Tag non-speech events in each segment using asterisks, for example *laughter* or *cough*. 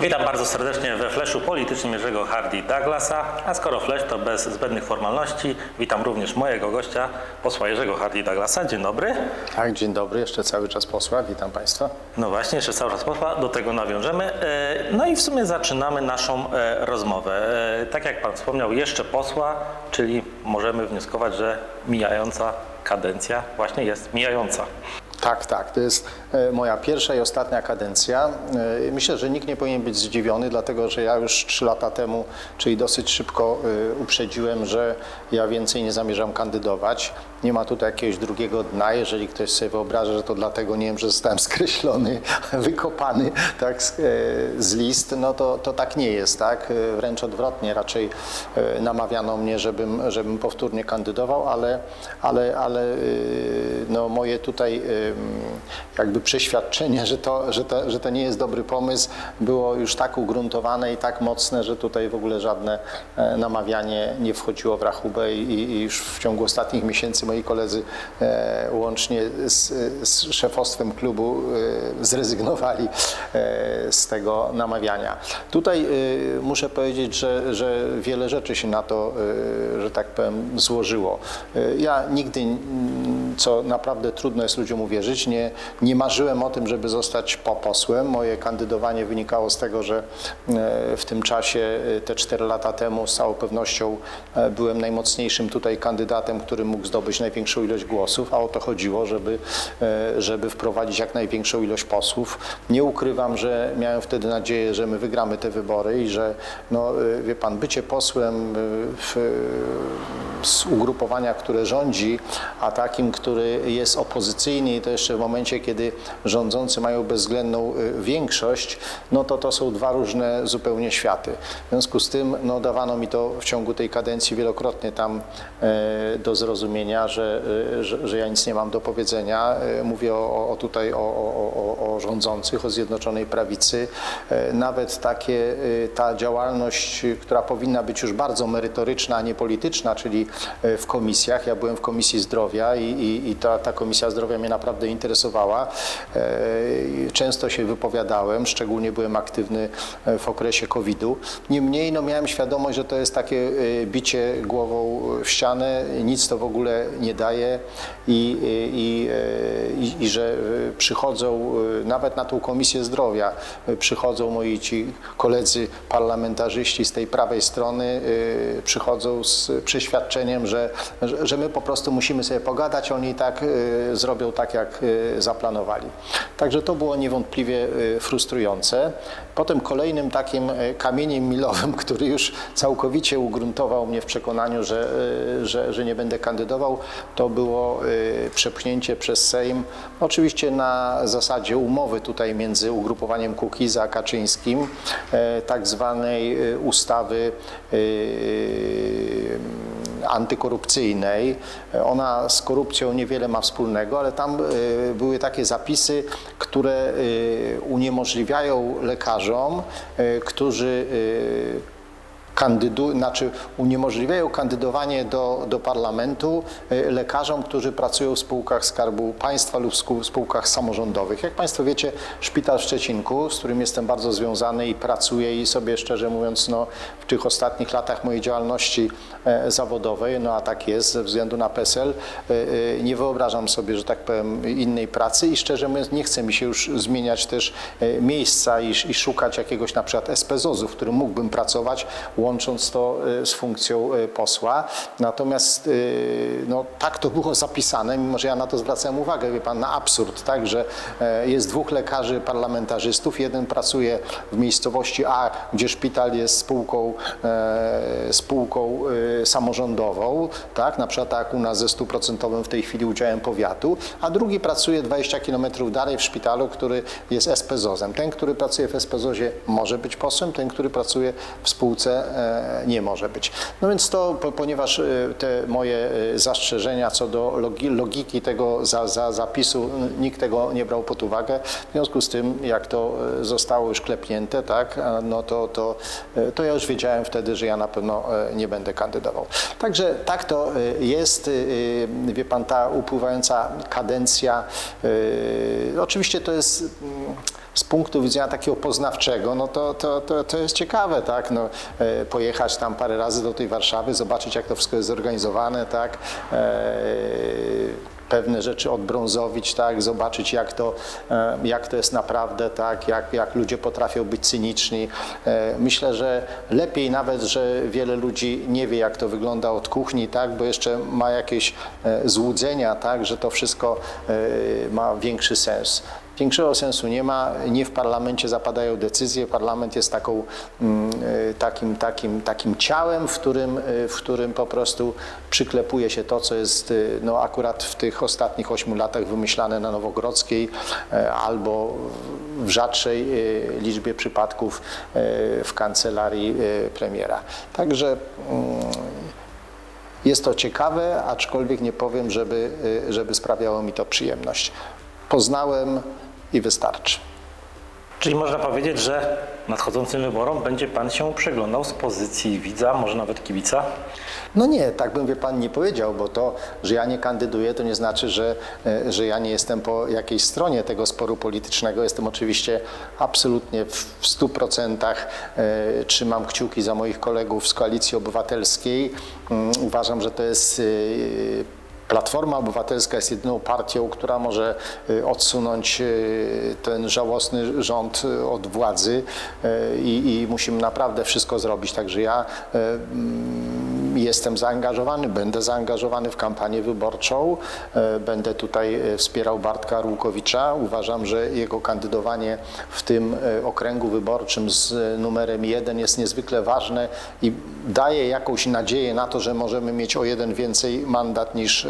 Witam bardzo serdecznie we fleszu politycznym Jerzego Hardy Douglasa, a skoro flesz to bez zbędnych formalności, witam również mojego gościa, posła Jerzego Hardy Douglasa. Dzień dobry. Tak, dzień dobry, jeszcze cały czas posła, witam Państwa. No właśnie, jeszcze cały czas posła, do tego nawiążemy. E, No i w sumie zaczynamy naszą e, rozmowę. E, Tak jak Pan wspomniał, jeszcze posła, czyli możemy wnioskować, że mijająca kadencja właśnie jest mijająca. Tak, tak, to jest moja pierwsza i ostatnia kadencja. E, Myślę, że nikt nie powinien być zdziwiony, dlatego że ja już trzy lata temu, czyli dosyć szybko e, uprzedziłem, że ja więcej nie zamierzam kandydować. Nie ma tutaj jakiegoś drugiego dna. Jeżeli ktoś sobie wyobraża, że to dlatego, nie wiem, że zostałem *laughs* skreślony, wykopany tak, z, e, list, no to, to tak nie jest, tak? E, Wręcz odwrotnie, raczej e, namawiano mnie, żebym, żebym powtórnie kandydował, ale, ale, ale e, no, moje tutaj em, jakby przeświadczenie, że to, że, to, że to nie jest dobry pomysł, było już tak ugruntowane i tak mocne, że tutaj w ogóle żadne e, namawianie nie wchodziło w rachubę i, i już w ciągu ostatnich miesięcy moi koledzy e, łącznie z, z szefostwem klubu e, zrezygnowali z tego namawiania. Tutaj muszę powiedzieć, że, że wiele rzeczy się na to, że tak powiem, złożyło. Ja nigdy, co naprawdę trudno jest ludziom uwierzyć, nie, nie marzyłem o tym, żeby zostać po posłem. Moje kandydowanie wynikało z tego, że e, w tym czasie, e, te 4 lata temu, z całą pewnością e, byłem najmocniejszym tutaj kandydatem, który mógł zdobyć największą ilość głosów, a o to chodziło, żeby, żeby wprowadzić jak największą ilość posłów. Nie ukrywam, że miałem wtedy nadzieję, że my wygramy te wybory i że, no, wie pan, bycie posłem w, z ugrupowania, które rządzi, a takim, który jest opozycyjny i to jeszcze w momencie, kiedy rządzący mają bezwzględną y, większość, no to to są dwa różne zupełnie światy. W związku z tym no, dawano mi to w ciągu tej kadencji wielokrotnie tam e, do zrozumienia, że, e, że, że ja nic nie mam do powiedzenia. E, mówię o, o tutaj o, o, o, rządzących, o Zjednoczonej Prawicy. E, nawet takie, e, ta działalność, y, która powinna być już bardzo merytoryczna, a nie polityczna, czyli w komisjach. Ja byłem w Komisji Zdrowia i, i, i ta, ta Komisja Zdrowia mnie naprawdę interesowała. E, Często się wypowiadałem, szczególnie byłem aktywny e, w okresie COVID-u. Niemniej no, miałem świadomość, że to jest takie e, bicie głową w ścianę, nic to w ogóle nie daje i, i, i, i, że przychodzą nawet na tą Komisję Zdrowia, przychodzą moi ci koledzy parlamentarzyści z tej prawej strony, przychodzą z przeświadczeniem, że, że my po prostu musimy sobie pogadać, oni tak e, zrobią tak, jak e, zaplanowali. Także to było niewątpliwie e, frustrujące. Potem kolejnym takim kamieniem milowym, *laughs* który już całkowicie ugruntował mnie w przekonaniu, że, że, że nie będę kandydował, to było przepchnięcie przez Sejm, oczywiście na zasadzie umowy tutaj między ugrupowaniem Kukiza a Kaczyńskim, e, tak zwanej ustawy antykorupcyjnej. Ona z korupcją niewiele ma wspólnego, ale tam e, były takie zapisy, które e, uniemożliwiają lekarzom, e, którzy kandydu, znaczy uniemożliwiają kandydowanie do, do parlamentu e, lekarzom, którzy pracują w spółkach Skarbu Państwa lub sku- spółkach samorządowych. Jak Państwo wiecie, szpital w Szczecinku, z którym jestem bardzo związany i pracuję i sobie szczerze mówiąc, no, w tych ostatnich latach mojej działalności e, zawodowej, no a tak jest ze względu na PESEL, e, nie wyobrażam sobie, że tak powiem, innej pracy i szczerze mówiąc nie chce mi się już zmieniać też miejsca i, i szukać jakiegoś na przykład SPZOZ-u, w którym mógłbym pracować, łącząc to e, z funkcją e, posła. Natomiast e, no, tak to było zapisane, mimo że ja na to zwracałem uwagę, wie pan, na absurd, tak, że e, jest dwóch lekarzy parlamentarzystów, jeden pracuje w miejscowości A, gdzie szpital jest spółką, e, spółką samorządową, tak, na przykład tak u nas ze stuprocentowym w tej chwili udziałem powiatu, a drugi pracuje 20 km dalej w szpitalu, który jest SPZOZ-em. Ten, który pracuje w SPZOZ-ie może być posłem, ten, który pracuje w spółce e, nie może być. No więc to, po- ponieważ e, te moje e, zastrzeżenia co do logi, logiki tego za, za zapisu, nikt tego nie brał pod uwagę, w związku z tym, jak to e, zostało już klepnięte, tak, no to, to, e, to ja już wiedziałem wtedy, że ja na pewno e, nie będę kandydował. Także tak to e, jest, e, wie pan, ta upływająca kadencja, e, oczywiście to jest mm, z punktu widzenia takiego poznawczego, no to, to, to, to jest ciekawe, tak? No, e, pojechać tam parę razy do tej Warszawy, zobaczyć jak to wszystko jest zorganizowane, tak? E, pewne rzeczy odbrązowić, tak, zobaczyć jak to, e, jak to jest naprawdę, tak, jak, jak ludzie potrafią być cyniczni. Myślę, że lepiej nawet, że wiele ludzi nie wie jak to wygląda od kuchni, tak, bo jeszcze ma jakieś złudzenia, tak, że to wszystko ma większy sens. Większego sensu nie ma, nie w parlamencie zapadają decyzje. Parlament jest taką, mm, e, takim, takim, takim ciałem, w którym, e, w którym po prostu przyklepuje się to, co jest e, no, akurat w tych ostatnich ośmiu latach wymyślane na Nowogrodzkiej albo w rzadszej liczbie przypadków w kancelarii premiera. Także mm, jest to ciekawe, aczkolwiek nie powiem, żeby, żeby sprawiało mi to przyjemność. Poznałem i wystarczy. Czyli można powiedzieć, że nadchodzącym wyborom będzie Pan się przyglądał z pozycji widza, może nawet kibica? No nie, tak bym wie pan nie powiedział, bo to, że ja nie kandyduję, to nie znaczy, że, e, że ja nie jestem po jakiejś stronie tego sporu politycznego. Jestem oczywiście absolutnie w w stu procentach e, trzymam kciuki za moich kolegów z Koalicji Obywatelskiej. Mm, Uważam, że to jest e, Platforma Obywatelska jest jedyną partią, która może y, odsunąć y, ten żałosny rząd y, od władzy i, i musimy naprawdę wszystko zrobić. Także ja jestem zaangażowany, będę zaangażowany w kampanię wyborczą, będę tutaj wspierał Bartka Rłukowicza. Uważam, że jego kandydowanie w tym okręgu wyborczym z numerem jeden jest niezwykle ważne i daje jakąś nadzieję na to, że możemy mieć o jeden więcej mandat niż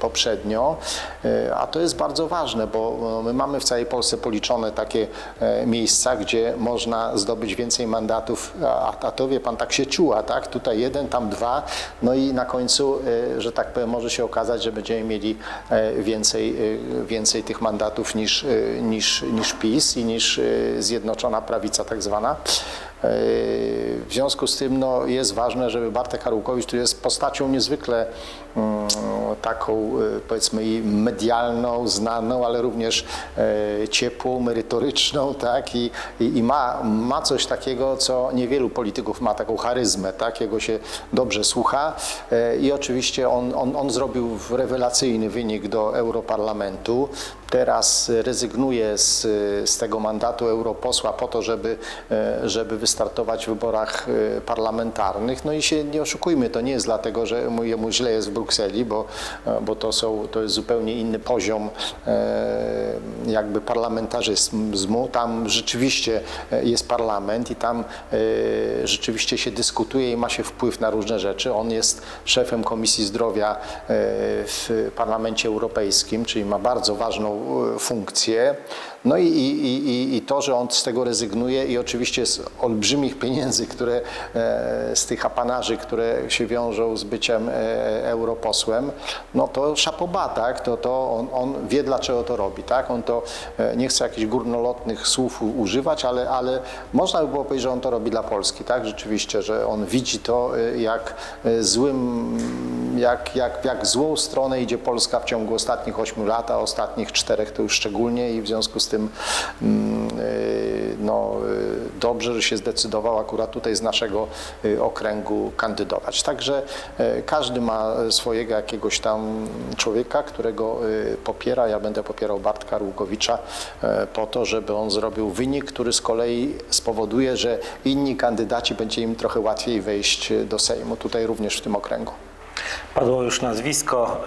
poprzednio, Y, a to jest bardzo ważne, bo my mamy w całej Polsce policzone takie e, miejsca, gdzie można zdobyć więcej mandatów, a, a to wie pan tak się ciuła, tak? Tutaj jeden, tam dwa, no i na końcu, y, że tak powiem, może się okazać, że będziemy mieli e, więcej, y, więcej tych mandatów niż, y, niż, niż PiS i niż y, Zjednoczona Prawica tak zwana. E, W związku z tym no, jest ważne, żeby Bartek Harłukowicz, który jest postacią niezwykle mm, taką e, powiedzmy medialną, znaną, ale również e, ciepłą, merytoryczną, tak? I, i, i ma, ma coś takiego, co niewielu polityków ma, taką charyzmę, tak? Jego się dobrze słucha i oczywiście on, on, on zrobił rewelacyjny wynik do Europarlamentu. Teraz rezygnuje z, z tego mandatu europosła po to, żeby, e, żeby wystartować w wyborach e, parlamentarnych. No i się nie oszukujmy, to nie jest dlatego, że mu, jemu źle jest w Brukseli, bo, e, bo to, są, to jest zupełnie inny poziom jakby parlamentaryzmu. Tam rzeczywiście jest parlament i tam rzeczywiście się dyskutuje i ma się wpływ na różne rzeczy. On jest szefem Komisji Zdrowia w Parlamencie Europejskim, czyli ma bardzo ważną e, funkcję. No i, i, i, i to, że on z tego rezygnuje i oczywiście z olbrzymich pieniędzy, które e, z tych apanarzy, które się wiążą z byciem e, europosłem, no to szapoba, tak? To, to on, on wie, dlaczego to robi, tak? On to, nie chce jakichś górnolotnych słów używać, ale, ale można by było powiedzieć, że on to robi dla Polski, tak? Rzeczywiście, że on widzi to, jak złym jak, jak, jak złą stronę idzie Polska w ciągu ostatnich 8 lat, a ostatnich czterech to już szczególnie i w związku z tym mm, y, no, y, dobrze, że się zdecydował akurat tutaj z naszego y, okręgu kandydować. Także każdy ma swojego jakiegoś tam człowieka, którego popiera. Ja będę popierał Bartka Rłukowicza y, po to, żeby on zrobił wynik, który z kolei spowoduje, że inni kandydaci będzie im trochę łatwiej wejść do Sejmu, tutaj również w tym okręgu. Padło już nazwisko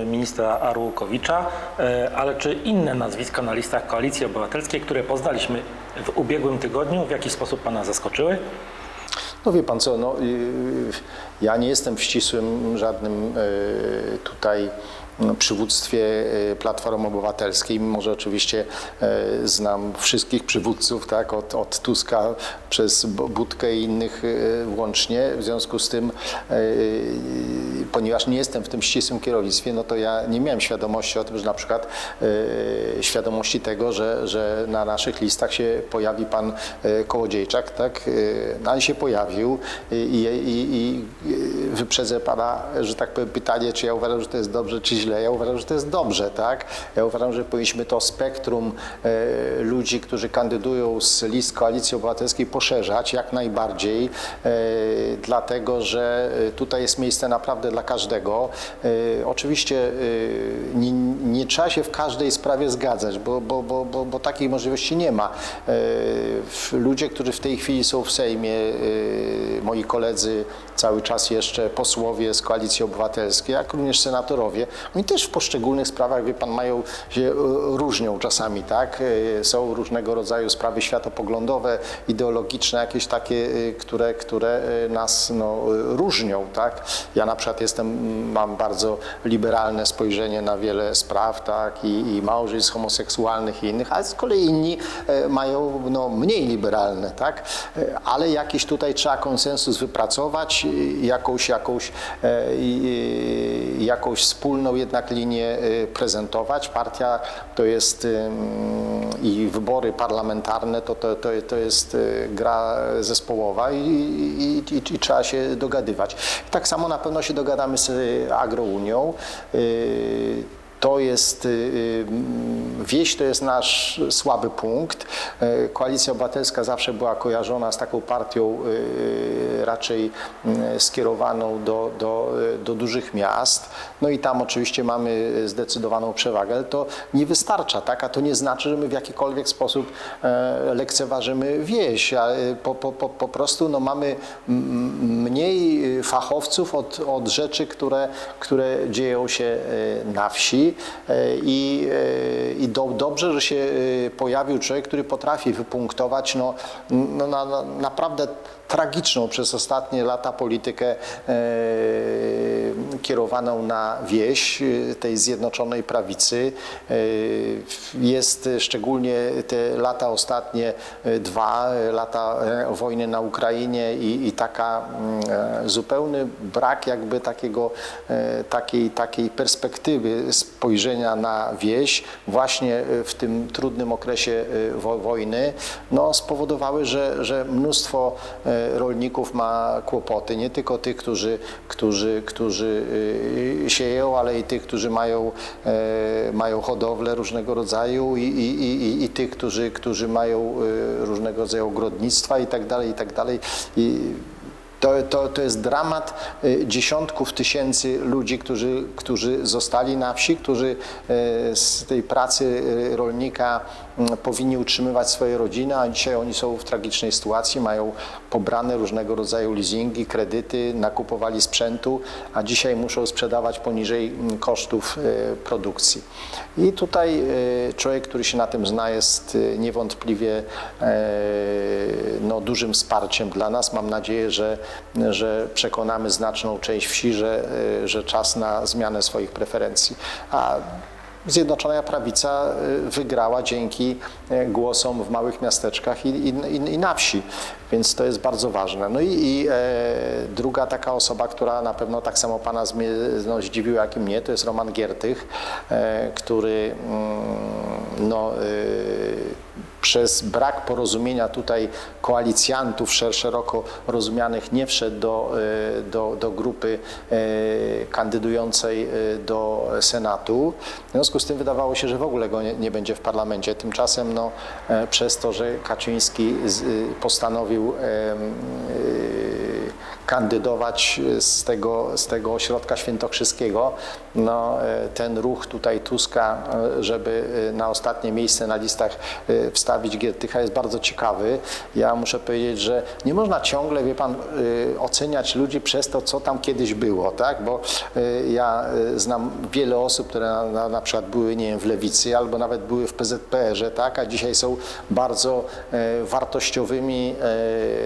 e, ministra Arłukowicza, e, ale czy inne nazwiska na listach Koalicji Obywatelskiej, które poznaliśmy w ubiegłym tygodniu, w jakiś sposób Pana zaskoczyły? No wie pan co, no, yy, ja nie jestem w ścisłym żadnym yy, tutaj przywództwie yy, Platformy Obywatelskiej, mimo że oczywiście yy, znam wszystkich przywódców, tak, od, od Tuska przez Budkę i innych yy, włącznie. W związku z tym, ponieważ nie jestem w tym ścisłym kierownictwie, no to ja nie miałem świadomości o tym, że na przykład świadomości tego, że, że na naszych listach się pojawi pan Kołodziejczak, tak, yy, no, się pojawił i, i, i wyprzedzę pana, że tak powiem, pytanie, czy ja uważam, że to jest dobrze, czy źle. Ja uważam, że to jest dobrze, tak? Ja uważam, że powinniśmy to spektrum e, ludzi, którzy kandydują z list Koalicji Obywatelskiej poszerzać jak najbardziej, e, dlatego że e, tutaj jest miejsce naprawdę dla każdego. E, oczywiście e, nie, nie trzeba się w każdej sprawie zgadzać, bo, bo, bo, bo, bo takiej możliwości nie ma. E, ludzie, którzy w tej chwili są w Sejmie, e, moi koledzy, cały czas jeszcze posłowie z Koalicji Obywatelskiej, jak również senatorowie, oni też w poszczególnych sprawach, wie pan, mają się e, różnią czasami, tak? E, Są różnego rodzaju sprawy światopoglądowe, ideologiczne, jakieś takie, e, które, które nas no, różnią, tak? Ja na przykład jestem, mam bardzo liberalne spojrzenie na wiele spraw, tak? I, i małżeństw homoseksualnych i innych, a z kolei inni mają no, mniej liberalne, tak? Ale jakiś tutaj trzeba konsensus wypracować, jakąś, jakąś, e, jakąś wspólną jednak linię e, prezentować. Partia to jest ym, i wybory parlamentarne to, to, to, to jest e, gra zespołowa i, i, i, i trzeba się dogadywać. Tak samo na pewno się dogadamy z e, Agrounią. Y, to jest, y, mm, wieś to jest nasz słaby punkt. E, Koalicja Obywatelska zawsze była kojarzona z taką partią y, raczej skierowaną do, do, y, do dużych miast. No i tam oczywiście mamy zdecydowaną przewagę, ale to nie wystarcza, tak? A to nie znaczy, że my w jakikolwiek sposób e, lekceważymy wieś. Y, po, po, po, po prostu no, mamy mniej y, fachowców od, od rzeczy, które, które dzieją się y, na wsi E, i, e, i do, dobrze, że się y, pojawił człowiek, który potrafi wypunktować no, no, na, na, naprawdę tragiczną przez ostatnie lata politykę e, kierowaną na wieś e, tej zjednoczonej prawicy. E, jest szczególnie te lata ostatnie dwa, lata wojny na Ukrainie i, i taka mm, zupełny brak jakby takiego, takiej, takiej perspektywy spojrzenia na wieś właśnie w tym trudnym okresie wo- wojny no, spowodowały, że, że mnóstwo rolników ma kłopoty, nie tylko tych, którzy, którzy, którzy y, sieją, ale i tych, którzy mają, e, mają hodowlę różnego rodzaju i, i, i, i tych, którzy, którzy mają y, różnego rodzaju ogrodnictwa i tak dalej, i tak dalej. I to, to, to jest dramat y, dziesiątków tysięcy ludzi, którzy, którzy zostali na wsi, którzy y, z tej pracy rolnika powinni utrzymywać swoje rodziny, a dzisiaj oni są w tragicznej sytuacji, mają pobrane różnego rodzaju leasingi, kredyty, nakupowali sprzętu, a dzisiaj muszą sprzedawać poniżej mm, kosztów y, produkcji. I tutaj y, człowiek, który się na tym zna, jest y, niewątpliwie e, no, dużym wsparciem dla nas. Mam nadzieję, że, że przekonamy znaczną część wsi, że, że czas na zmianę swoich preferencji. A Zjednoczona Prawica y, wygrała dzięki y, głosom w małych miasteczkach i, i, i- na wsi, więc to jest bardzo ważne. No i, i e, druga taka osoba, która na pewno tak samo Pana zmie, no, zdziwiła jak i mnie, to jest Roman Giertych, e, który mm, no, y, przez brak porozumienia tutaj koalicjantów szer- szeroko rozumianych nie wszedł do, e, do, do grupy e, kandydującej e, do Senatu. W związku z tym wydawało się, że w ogóle go nie, nie będzie w parlamencie. Tymczasem no, przez to, że Kaczyński postanowił kandydować z tego, z tego ośrodka świętokrzyskiego. No, e, ten ruch tutaj Tuska, e, żeby e, na ostatnie miejsce na listach e, wstawić Giertycha jest bardzo ciekawy. Ja muszę powiedzieć, że nie można ciągle, wie pan, e, oceniać ludzi przez to, co tam kiedyś było, tak? Bo e, ja e, znam wiele osób, które na, na, przykład były, nie wiem, w Lewicy albo nawet były w PZPR-ze, tak? A dzisiaj są bardzo e, wartościowymi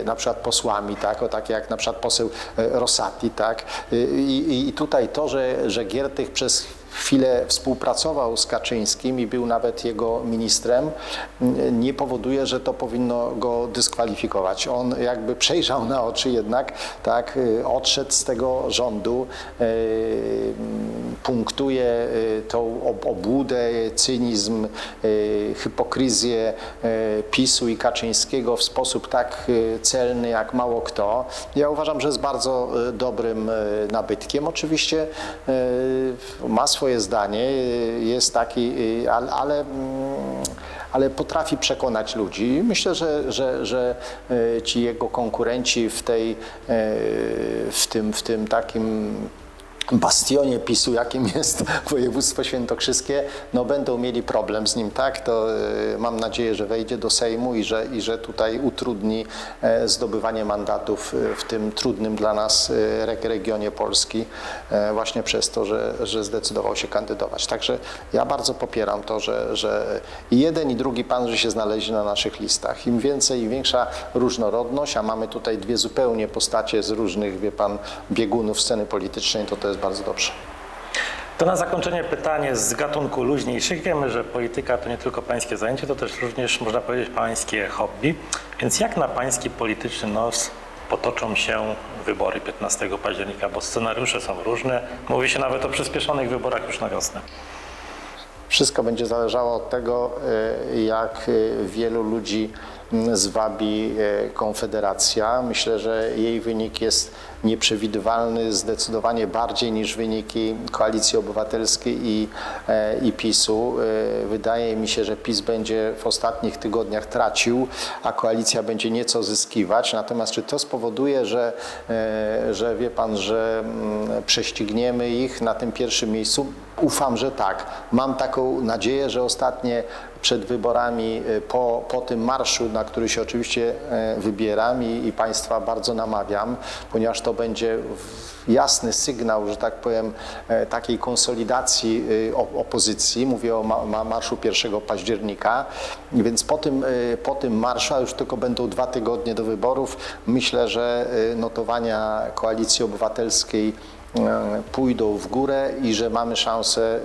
e, na przykład posłami, tak? O takie jak na przykład poseł e, Rosati, tak? I, i, i tutaj to, że, że Giertych przez chwilę współpracował z Kaczyńskim i był nawet jego ministrem, nie powoduje, że to powinno go dyskwalifikować. On jakby przejrzał na oczy jednak, tak, y, odszedł z tego rządu, y, punktuje y, tą ob- obłudę, cynizm, hipokryzję PiSu i Kaczyńskiego w sposób tak celny jak mało kto. Ja uważam, że jest bardzo dobrym nabytkiem. Oczywiście ma swoje swoje zdanie, y, jest taki, y, ale, ale, mm, ale potrafi przekonać ludzi. Myślę, że, że, że y, ci jego konkurenci w, tej, w, tym, w tym takim bastionie PiSu, jakim jest *laughs* województwo świętokrzyskie, no będą mieli problem z nim, tak? To y, mam nadzieję, że wejdzie do Sejmu i że, i że tutaj utrudni e, zdobywanie mandatów y, w tym trudnym dla nas y, reg- regionie Polski e, właśnie przez to, że, że zdecydował się kandydować. Także ja bardzo popieram to, że, że jeden i drugi pan, że się znaleźli na naszych listach. Im więcej, im większa różnorodność, a mamy tutaj dwie zupełnie postacie z różnych, wie pan, biegunów sceny politycznej, to to jest bardzo dobrze. To na zakończenie pytanie z gatunku luźniejszych. Wiemy, że polityka to nie tylko pańskie zajęcie, to też również, można powiedzieć, pańskie hobby. Więc jak na pański polityczny nos potoczą się wybory 15 października, bo scenariusze są różne. Mówi się nawet o przyspieszonych wyborach już na wiosnę. Wszystko będzie zależało od tego, e, jak e, wielu ludzi zwabi e, Konfederacja. Myślę, że jej wynik jest nieprzewidywalny zdecydowanie bardziej niż wyniki Koalicji Obywatelskiej i, e, i PiSu. E, Wydaje mi się, że PiS będzie w ostatnich tygodniach tracił, a koalicja będzie nieco zyskiwać. Natomiast czy to spowoduje, że, że wie pan, że mm, prześcigniemy ich na tym pierwszym miejscu? Ufam, że tak. Mam taką nadzieję, że ostatnie przed wyborami, y, po, po tym marszu, na który się oczywiście e, wybieram i, i Państwa bardzo namawiam, ponieważ to będzie jasny sygnał, że tak powiem, e, takiej konsolidacji opozycji. Mówię o ma, ma marszu 1 października. Więc po tym, po tym marszu, a już tylko będą dwa tygodnie do wyborów, myślę, że notowania Koalicji Obywatelskiej e, pójdą w górę i że mamy szansę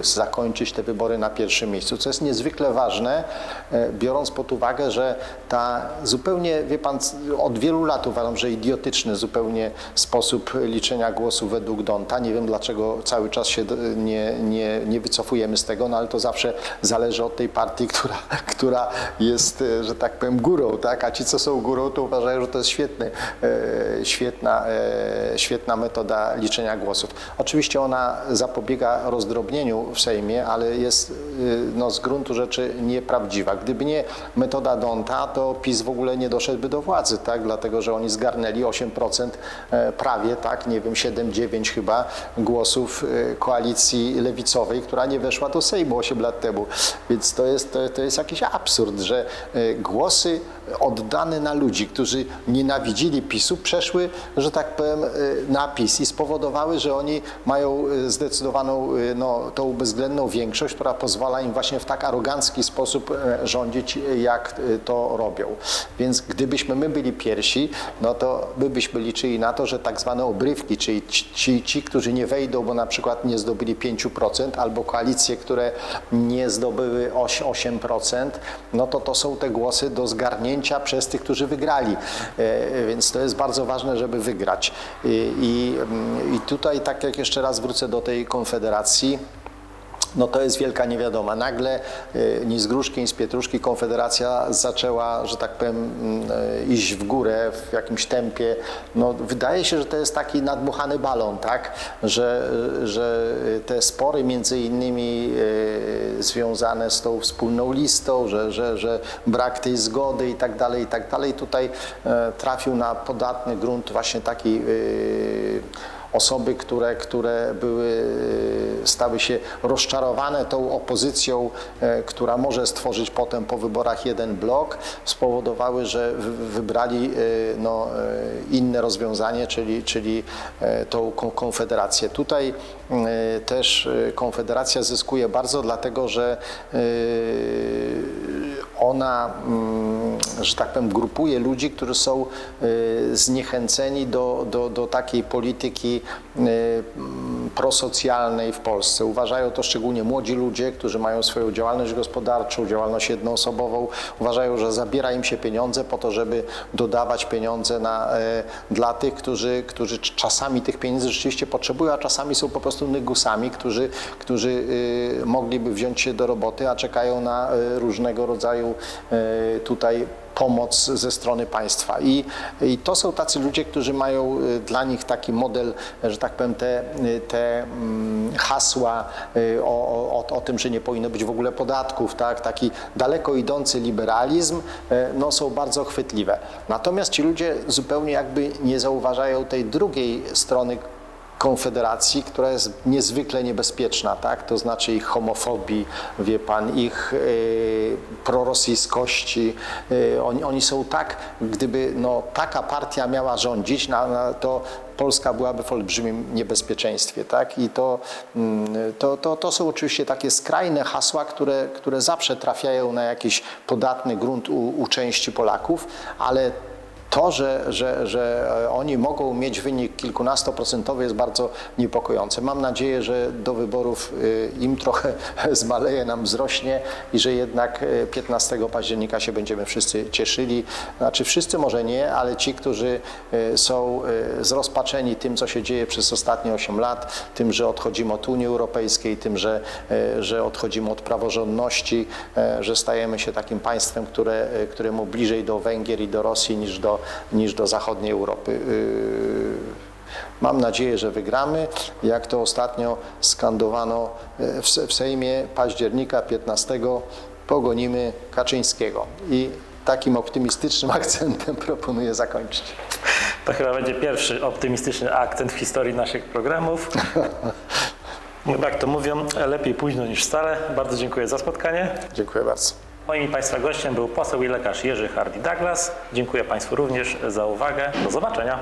y, zakończyć te wybory na pierwszym miejscu, co jest niezwykle ważne, e, biorąc pod uwagę, że ta zupełnie, wie pan, od wielu lat uważam, że idiotyczny zupełnie sposób liczenia głosów według Donta. Nie wiem dlaczego cały czas się nie, nie, nie wycofujemy z tego, no ale to zawsze zależy od tej partii, *laughs* która, która jest, e, że tak powiem, górą, tak? A ci, co są górą, to uważają, że to jest świetny, e, świetna, e, świetna metoda liczenia głosów. Oczywiście ona zapobiega rozdrobnieniu w Sejmie, ale jest y, no, z gruntu rzeczy nieprawdziwa. Gdyby nie metoda Donta, to PiS w ogóle nie doszedłby do władzy, tak? dlatego że oni zgarnęli 8% e, prawie, tak, nie wiem, 7-9 chyba głosów e, koalicji lewicowej, która nie weszła do Sejmu 8 lat temu. Więc to jest, to, to jest jakiś absurd, że e, głosy oddane na ludzi, którzy nienawidzili PiSu, przeszły, że tak powiem, na PiS spowodowały, że oni mają y, zdecydowaną, y, no, tą bezwzględną większość, która pozwala im właśnie w tak arogancki sposób y, rządzić, y, jak y, to robią. Więc gdybyśmy my byli pierwsi, no to my byśmy liczyli na to, że tak zwane obrywki, czyli ci, ci, którzy nie wejdą, bo na przykład nie zdobyli 5%, albo koalicje, które nie zdobyły oś- 8%, no to to są te głosy do zgarnięcia przez tych, którzy wygrali. E, Więc to jest bardzo ważne, żeby wygrać. I, i, mm, I tutaj, tak jak jeszcze raz wrócę do tej konfederacji, no to jest wielka niewiadoma. Nagle y, ni z gruszki, ni z pietruszki Konfederacja zaczęła, że tak powiem, mm, y, iść w górę w jakimś tempie. No, wydaje się, że to jest taki nadmuchany balon, tak? Że, y, że te spory między innymi związane z tą wspólną listą, że, że, że brak tej zgody i tak dalej, i tak dalej, tutaj trafił na podatny grunt właśnie taki osoby, które, które były, stały się rozczarowane tą opozycją, e, która może stworzyć potem po wyborach jeden blok, spowodowały, że wy- wybrali e, no, e, inne rozwiązanie, czyli, czyli tą kon- konfederację. Tutaj też konfederacja zyskuje bardzo, dlatego że ona, mm, że tak powiem, grupuje ludzi, którzy są y, zniechęceni do, do, do takiej polityki y, mm, prosocjalnej w Polsce. Uważają to szczególnie młodzi ludzie, którzy mają swoją działalność gospodarczą, działalność jednoosobową. Uważają, że zabiera im się pieniądze po to, żeby dodawać pieniądze na, e, dla tych, którzy, którzy czasami tych pieniędzy rzeczywiście potrzebują, a czasami są po prostu nygusami, którzy, którzy y, mogliby wziąć się do roboty, a czekają na y, różnego rodzaju y, tutaj pomoc ze strony państwa. I, I to są tacy ludzie, którzy mają y, dla nich taki model, że tak powiem, te, te mm, hasła y, o, o, o tym, że nie powinno być w ogóle podatków, tak? taki daleko idący liberalizm, no, są bardzo chwytliwe. Natomiast ci ludzie zupełnie jakby nie zauważają tej drugiej strony Konfederacji, która jest niezwykle niebezpieczna, tak? to znaczy ich homofobii, wie pan, ich y, prorosyjskości. Y, oni, oni są tak, gdyby no, taka partia miała rządzić, na, na, to Polska byłaby w olbrzymim niebezpieczeństwie. Tak? I to, mm, to, to, to są oczywiście takie skrajne hasła, które, które zawsze trafiają na jakiś podatny grunt u, u części Polaków, ale to, że, że, że oni mogą mieć wynik kilkunastoprocentowy jest bardzo niepokojące. Mam nadzieję, że do wyborów y, im trochę *laughs* zmaleje, nam wzrośnie i że jednak y, 15 października się będziemy wszyscy cieszyli. Znaczy wszyscy może nie, ale ci, którzy są zrozpaczeni tym, co się dzieje przez ostatnie 8 lat, tym, że odchodzimy od Unii Europejskiej, tym, że, że odchodzimy od praworządności, że stajemy się takim państwem, które, któremu bliżej do Węgier i do Rosji niż do, niż do zachodniej Europy. Y, Mam nadzieję, że wygramy. Jak to ostatnio skandowano y, w Se- w Sejmie października 15 pogonimy Kaczyńskiego. I takim optymistycznym *laughs* akcentem proponuję zakończyć. To chyba będzie pierwszy optymistyczny akcent w historii naszych programów. Jak *laughs* to mówią, lepiej późno niż wcale. Bardzo dziękuję za spotkanie. Dziękuję bardzo. Moim Państwa gościem był poseł i lekarz Jerzy Hardy Douglas. Dziękuję Państwu również za uwagę. Do zobaczenia.